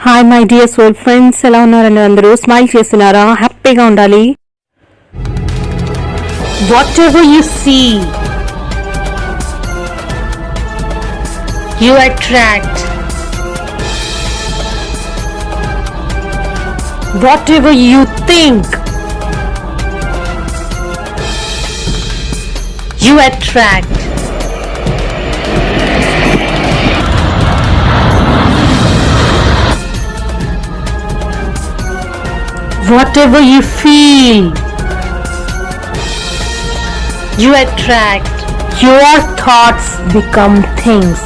Hi my dear soul friends ఎలా ఉన్నారండి అందరూ? స్మైల్ చేస్తున్నారా? హ్యాపీగా ఉండాలి? Whatever you see you attract whatever you think you attract whatever you feel, you attract. Your thoughts become things.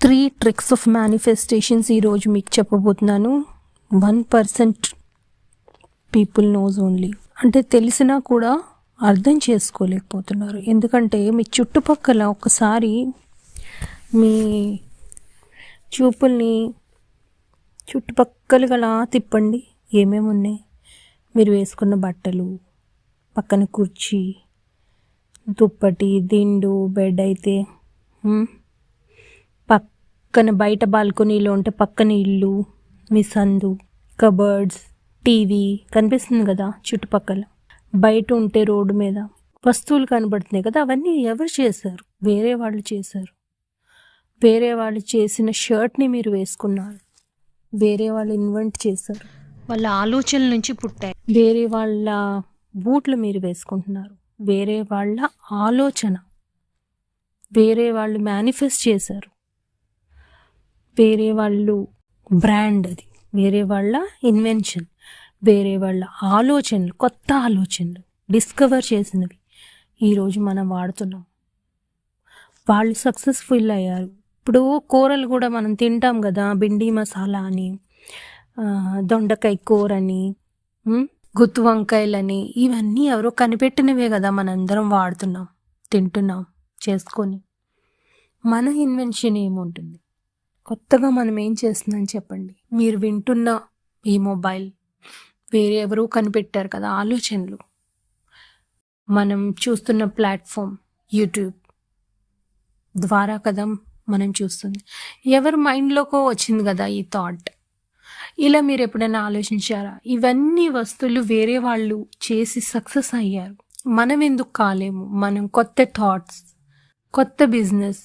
Three tricks of manifestations ఈరోజు మీకు చెప్పబోతున్నాను one percent people knows only అంటే తెలిసినా కూడా అర్థం చేసుకోలేకపోతున్నారు ఎందుకంటే మీ చుట్టుపక్కల ఒకసారి మీ చూపుల్ని చుట్టుపక్కల గల తిప్పండి. ఏమేమి ఉన్నాయి? మీరు వేసుకున్న బట్టలు పక్కన కుర్చీ దుప్పటి దిండు బెడ్ అయితే పక్కన బయట బాల్కనీలో ఉంటే పక్కన ఇల్లు మీ సందు కబర్డ్స్ టీవీ కనిపిస్తుంది కదా చుట్టుపక్కల. బయట ఉంటే రోడ్డు మీద వస్తువులు కనబడుతున్నాయి కదా అవన్నీ ఎవరు చేశారు? వేరే వాళ్ళు చేశారు. వేరే వాళ్ళు చేసిన షర్ట్ని మీరు వేసుకున్నారు. వేరే వాళ్ళు ఇన్వెంట్ చేశారు. వాళ్ళ ఆలోచనల నుంచి పుట్టాయి. వేరే వాళ్ళ బూట్లు మీరు వేసుకుంటున్నారు. వేరే వాళ్ళ ఆలోచన. వేరే వాళ్ళు మేనిఫెస్ట్ చేశారు. వేరే వాళ్ళు బ్రాండ్ అది. వేరే వాళ్ళ ఇన్వెన్షన్ వేరే వాళ్ళ ఆలోచనలు కొత్త ఆలోచనలు డిస్కవర్ చేసినవి. ఈరోజు మనం వాడుతున్నాం. వాళ్ళు సక్సెస్ఫుల్ అయ్యారు. ఇప్పుడు కూరలు కూడా మనం తింటాం కదా భిండి మసాలా అని దొండకాయ కూర అని గుత్తి వంకాయలని ఇవన్నీ ఎవరో కనిపెట్టినవే కదా మనందరం వాడుతున్నాం తింటున్నాం చేసుకొని. మన ఇన్వెన్షన్ ఏముంటుంది? కొత్తగా మనం ఏం చేస్తున్నాం చెప్పండి? మీరు వింటున్న ఈ మొబైల్ వేరే ఎవరో కనిపెట్టారు కదా ఆలోచనలు. మనం చూస్తున్న ప్లాట్ఫామ్ యూట్యూబ్ ద్వారా కదా మనం చూస్తుంది. ఎవరి మైండ్లోకో వచ్చింది కదా ఈ థాట్. ఇలా మీరు ఎప్పుడైనా ఆలోచించారా? ఇవన్నీ వస్తువులు వేరే వాళ్ళు చేసి సక్సెస్ అయ్యారు. మనం ఎందుకు కాలేము? మనం కొత్త థాట్స్ కొత్త బిజినెస్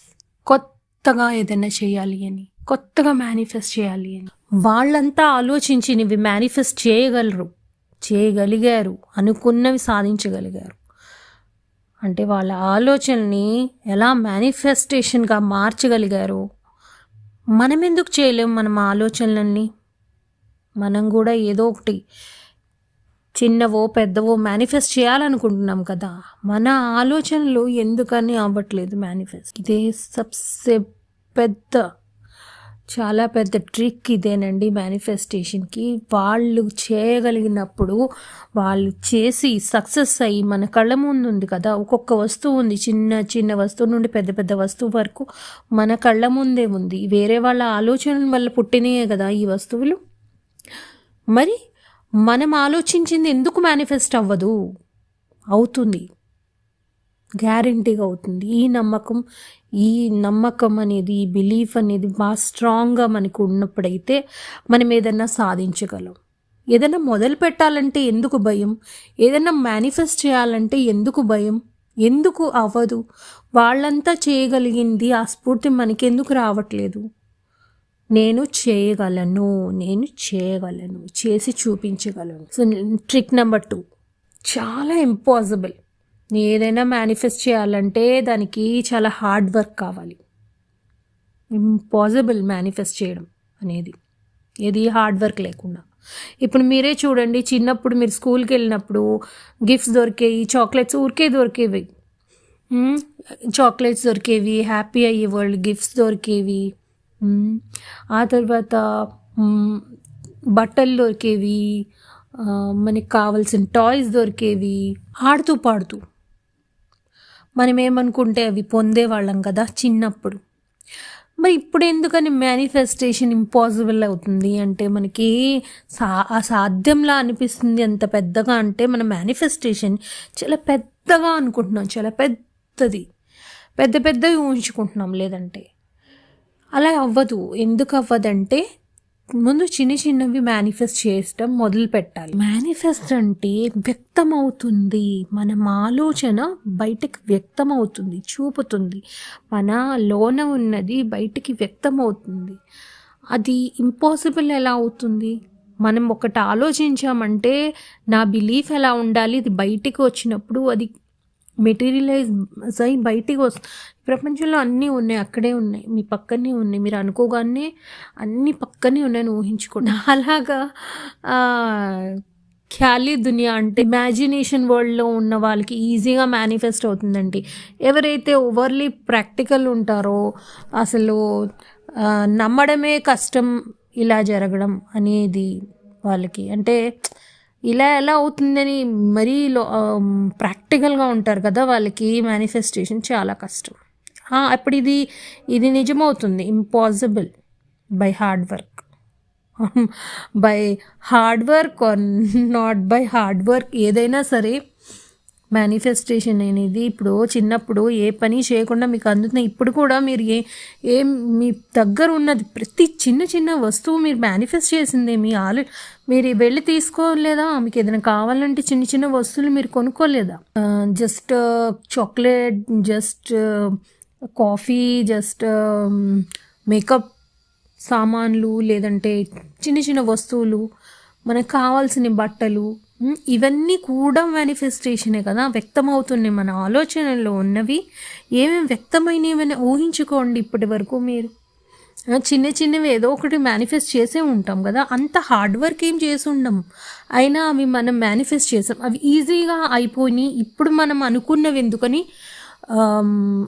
కొత్తగా ఏదైనా చేయాలి అని కొత్తగా మేనిఫెస్ట్ చేయాలి అని. వాళ్ళంతా ఆలోచించినవి మేనిఫెస్ట్ చేయగలరు చేయగలిగారు అనుకున్నవి సాధించగలిగారు. అంటే వాళ్ళ ఆలోచనని ఎలా మేనిఫెస్టేషన్గా మార్చగలిగారు? మనం ఎందుకు చేయలేం మనం ఆలోచనలన్నీ? మనం కూడా ఏదో ఒకటి చిన్నవో పెద్దవో మేనిఫెస్ట్ చేయాలనుకుంటున్నాం కదా. మన ఆలోచనలు ఎందుకని అవ్వట్లేదు మేనిఫెస్ట్ ఇదే సబ్సే పెద్ద చాలా పెద్ద ట్రిక్ ఇదేనండి మేనిఫెస్టేషన్కి వాళ్ళు చేయగలిగినప్పుడు వాళ్ళు చేసి సక్సెస్ అయ్యి మన కళ్ళ ముందు ఉంది కదా ఒక్కొక్క వస్తువు ఉంది చిన్న చిన్న వస్తువు నుండి పెద్ద పెద్ద వస్తువు వరకు మన కళ్ళ ముందే ఉంది. వేరే వాళ్ళ ఆలోచనల వల్ల పుట్టినయే కదా ఈ వస్తువులు. మరి మనం ఆలోచించింది ఎందుకు మేనిఫెస్ట్ అవ్వదు? అవుతుంది. గ్యారంటీగా అవుతుంది. ఈ నమ్మకం ఈ నమ్మకం అనేది ఈ బిలీఫ్ అనేది బాగా స్ట్రాంగ్గా మనకు ఉన్నప్పుడైతే మనం ఏదన్నా సాధించగలం. ఏదైనా మొదలు పెట్టాలంటే ఎందుకు భయం? ఏదైనా మేనిఫెస్ట్ చేయాలంటే ఎందుకు భయం? ఎందుకు అవ్వదు? వాళ్ళంతా చేయగలిగింది ఆ స్ఫూర్తి మనకెందుకు రావట్లేదు? నేను చేయగలను నేను చేయగలను చేసి చూపించగలను. సో ట్రిక్ నెంబర్ టూ చాలా ఇంపాసిబుల్ ఏదైనా మేనిఫెస్ట్ చేయాలంటే దానికి చాలా హార్డ్ వర్క్ కావాలి. ఇంపాసిబుల్ మేనిఫెస్ట్ చేయడం అనేది. ఏది హార్డ్ వర్క్ లేకుండా. ఇప్పుడు మీరే చూడండి చిన్నప్పుడు మీరు స్కూల్కి వెళ్ళినప్పుడు గిఫ్ట్స్ దొరికేవి చాక్లెట్స్ ఊరికే దొరికేవి. చాక్లెట్స్ దొరికేవి హ్యాపీ అయ్యే వరల్డ్ గిఫ్ట్స్ దొరికేవి. ఆ తర్వాత బట్టలు దొరికేవి. మనకి కావాల్సిన టాయ్స్ దొరికేవి. ఆడుతూ పాడుతూ. మనం ఏమనుకుంటే అవి పొందేవాళ్ళం కదా చిన్నప్పుడు. మరి ఇప్పుడు ఎందుకని మేనిఫెస్టేషన్ ఇంపాసిబుల్ అవుతుంది అంటే మనకి సా అసాధ్యంలా అనిపిస్తుంది అంత పెద్దగా అంటే మన మేనిఫెస్టేషన్ చాలా పెద్దగా అనుకుంటున్నాం చాలా పెద్దది. పెద్ద పెద్దవి ఊహించుకుంటున్నాం లేదంటే. అలా అవ్వదు. ఎందుకు అవ్వదంటే ముందు చిన్న చిన్నవి మేనిఫెస్ట్ చేయడం మొదలు పెట్టాలి. మేనిఫెస్ట్ అంటే వ్యక్తం అవుతుంది మన ఆలోచన బయటకు వ్యక్తం అవుతుంది చూపుతుంది. మన లోన ఉన్నది బయటికి వ్యక్తం అవుతుంది అది ఇంపాసిబుల్ ఎలా అవుతుంది? మనం ఒకటి ఆలోచించామంటే నా బిలీఫ్ ఎలా ఉండాలి? ఇది బయటికి వచ్చినప్పుడు అది మెటీరియలైజ్ అయి బయటికి వస్తుంది ప్రపంచంలో అన్నీ ఉన్నాయి అక్కడే ఉన్నాయి మీ పక్కనే ఉన్నాయి మీరు అనుకోగానే అన్నీ పక్కనే ఉన్నాయని ఊహించుకోండి. అలాగా ఖ్యాలీ దునియా అంటే ఇమాజినేషన్ వరల్డ్లో ఉన్న వాళ్ళకి ఈజీగా మేనిఫెస్ట్ అవుతుందండి. ఎవరైతే ఓవర్లీ ప్రాక్టికల్ ఉంటారో అసలు నమ్మడమే కష్టం ఇలా జరగడం అనేది వాళ్ళకి. అంటే ఇలా ఎలా అవుతుందని మరీ లో ప్రాక్టికల్గా ఉంటారు కదా వాళ్ళకి మేనిఫెస్టేషన్ చాలా కష్టం. అప్పుడు ఇది ఇది నిజమవుతుంది. Impossible by hard work by hard work or not by hard work ఏదైనా సరే మేనిఫెస్టేషన్ అనేది ఇప్పుడు చిన్నప్పుడు ఏ పని చేయకుండా మీకు అందుతున్న ఇప్పుడు కూడా మీరు ఏ ఏం మీ దగ్గర ఉన్నది ప్రతి చిన్న చిన్న వస్తువు మీరు మేనిఫెస్ట్ చేసిందే మీ ఆలో మీరు వెళ్ళి తీసుకోలేదా? మీకు ఏదైనా కావాలంటే చిన్న చిన్న వస్తువులు మీరు కొనుక్కోలేదా? Just chocolate just coffee just makeup సామాన్లు లేదంటే చిన్న చిన్న వస్తువులు మనకు కావాల్సిన బట్టలు ఇవన్నీ కూడా మేనిఫెస్టేషనే కదా? వ్యక్తమవుతున్నాయి మన ఆలోచనల్లో ఉన్నవి. ఏమేమి వ్యక్తమైనవని ఊహించుకోండి ఇప్పటి వరకు మీరు. చిన్న చిన్నవి ఏదో ఒకటి మేనిఫెస్ట్ చేసే ఉంటాం కదా? అంత హార్డ్ వర్క్ ఏం చేసి ఉండం. అయినా అవి మనం మేనిఫెస్ట్ చేసాం. అవి ఈజీగా అయిపోయి ఇప్పుడు మనం అనుకున్నవి ఎందుకని?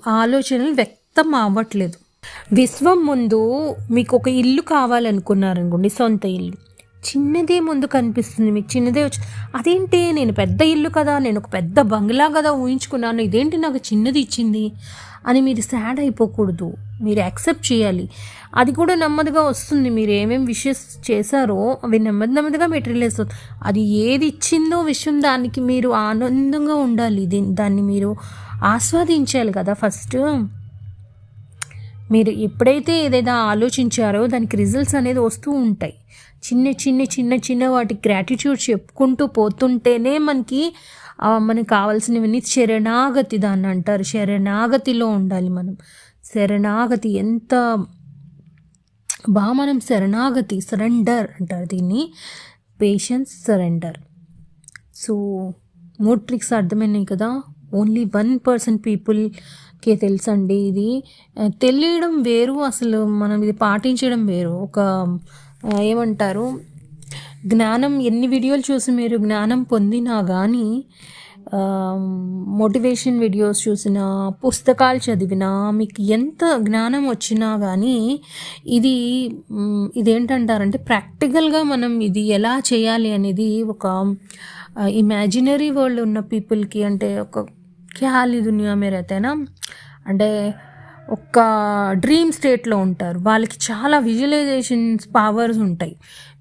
ఆలోచనలు వ్యక్తం అవ్వట్లేదు. విశ్వం ముందు మీకు ఒక ఇల్లు కావాలనుకున్నారనుకోండి సొంత ఇల్లు. చిన్నదే ముందు కనిపిస్తుంది మీకు. చిన్నదే వచ్చి అదేంటి? నేను పెద్ద ఇల్లు కదా నేను ఒక పెద్ద బంగ్లా కదా ఊహించుకున్నాను. ఇదేంటి నాకు చిన్నది ఇచ్చింది? అని మీరు సాడ్ అయిపోకూడదు. మీరు యాక్సెప్ట్ చేయాలి. అది కూడా నెమ్మదిగా వస్తుంది. మీరు ఏమేమి విషెస్ చేశారో అవి నెమ్మది నెమ్మదిగా మెటీరియలైజ్ అవుతుంది అది ఏది ఇచ్చిందో విషయం దానికి మీరు ఆనందంగా ఉండాలి. దీన్ని దాన్ని మీరు ఆస్వాదించాలి కదా ఫస్ట్. మీరు ఎప్పుడైతే ఏదైనా ఆలోచించారో దానికి రిజల్ట్స్ అనేది వస్తూ ఉంటాయి. చిన్న చిన్న చిన్న చిన్న వాటి గ్రాటిట్యూడ్ చెప్పుకుంటూ పోతుంటేనే మనకి మనకు మనకి కావాల్సినవన్నీ శరణాగతి దాన్ని అంటారు. శరణాగతిలో ఉండాలి మనం. శరణాగతి ఎంత బాగా మనం శరణాగతి సరెండర్ అంటారు దీన్ని. పేషెన్స్ సరెండర్ సో మూడు ట్రిక్స్ అర్థమైనాయి కదా ఓన్లీ వన్ పర్సెంట్ ఓకే తెలుసండి ఇది. తెలియడం వేరు అసలు మనం ఇది పాటించడం వేరు. ఒక ఏమంటారు జ్ఞానం ఎన్ని వీడియోలు చూసి మీరు జ్ఞానం పొందినా కానీ మోటివేషన్ వీడియోస్ చూసినా పుస్తకాలు చదివినా మీకు ఎంత జ్ఞానం వచ్చినా కానీ ఇది ఇదేంటంటారంటే ప్రాక్టికల్గా మనం ఇది ఎలా చేయాలి అనేది ఒక ఇమాజినరీ వరల్డ్ ఉన్న పీపుల్కి అంటే ఒక ఖ్యాలి దునియా మీద అయితేనా అంటే ఒక డ్రీమ్ స్టేట్లో ఉంటారు. వాళ్ళకి చాలా విజువలైజేషన్స్ పవర్స్ ఉంటాయి.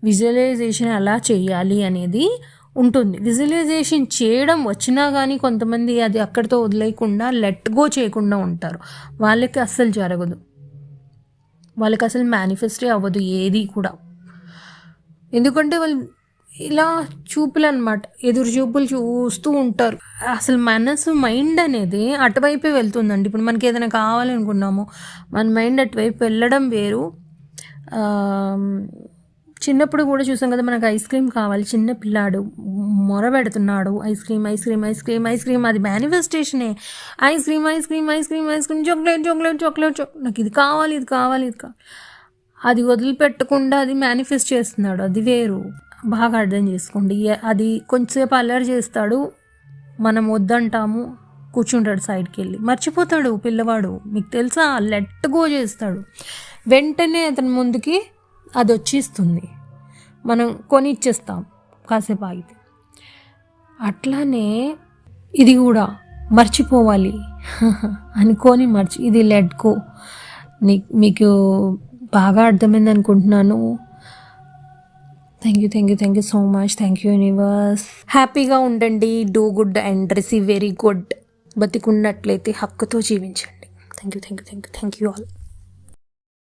విజువలైజేషన్ ఎలా చేయాలి అనేది ఉంటుంది. విజువలైజేషన్ చేయడం వచ్చినా కానీ కొంతమంది అది అక్కడితో వదిలేయకుండా లెట్ గో చేయకుండా ఉంటారు. వాళ్ళకి అస్సలు జరగదు. వాళ్ళకి అసలు మేనిఫెస్టే అవ్వదు ఏది కూడా. ఎందుకంటే వాళ్ళు ఇలా చూపులు అనమాట ఎదురు చూపులు చూస్తూ ఉంటారు. అసలు మనసు మైండ్ అనేది అటువైపే వెళ్తుందండి. ఇప్పుడు మనకి ఏదైనా కావాలనుకున్నాము మన మైండ్ అటువైపు వెళ్ళడం వేరు. చిన్నప్పుడు కూడా చూసాం కదా మనకు ఐస్ క్రీమ్ కావాలి చిన్న పిల్లాడు మొర పెడుతున్నాడు ice cream ice cream ice cream ice cream అది మేనిఫెస్టేషనే ice cream ice cream ice cream ice cream chocolate chocolate chocolate choc నాకు ఇది కావాలి ఇది కావాలి ఇది కావాలి అది వదిలిపెట్టకుండా అది మేనిఫెస్ట్ చేస్తున్నాడు. అది వేరు. బాగా అర్థం చేసుకోండి. అది కొంచెంసేపు అల్లరి చేస్తాడు మనం వద్దంటాము కూర్చుంటాడు సైడ్కి వెళ్ళి మర్చిపోతాడు పిల్లవాడు. మీకు తెలుసా? లెట్ గో చేస్తాడు. వెంటనే అతని ముందుకి అది వచ్చేస్తుంది. మనం కొని ఇచ్చేస్తాం కాసేపు ఆగితే. అట్లానే ఇది కూడా మర్చిపోవాలి. అనుకొని మర్చి ఇది లెట్ గో. నీ మీకు బాగా అర్థమైంది అనుకుంటున్నాను thank you thank you thank you so much thank you universe హ్యాపీగా ఉండండి. Do good and receive very good బతికున్నట్లయితే హక్కుతో జీవించండి. Thank you thank you thank you thank you all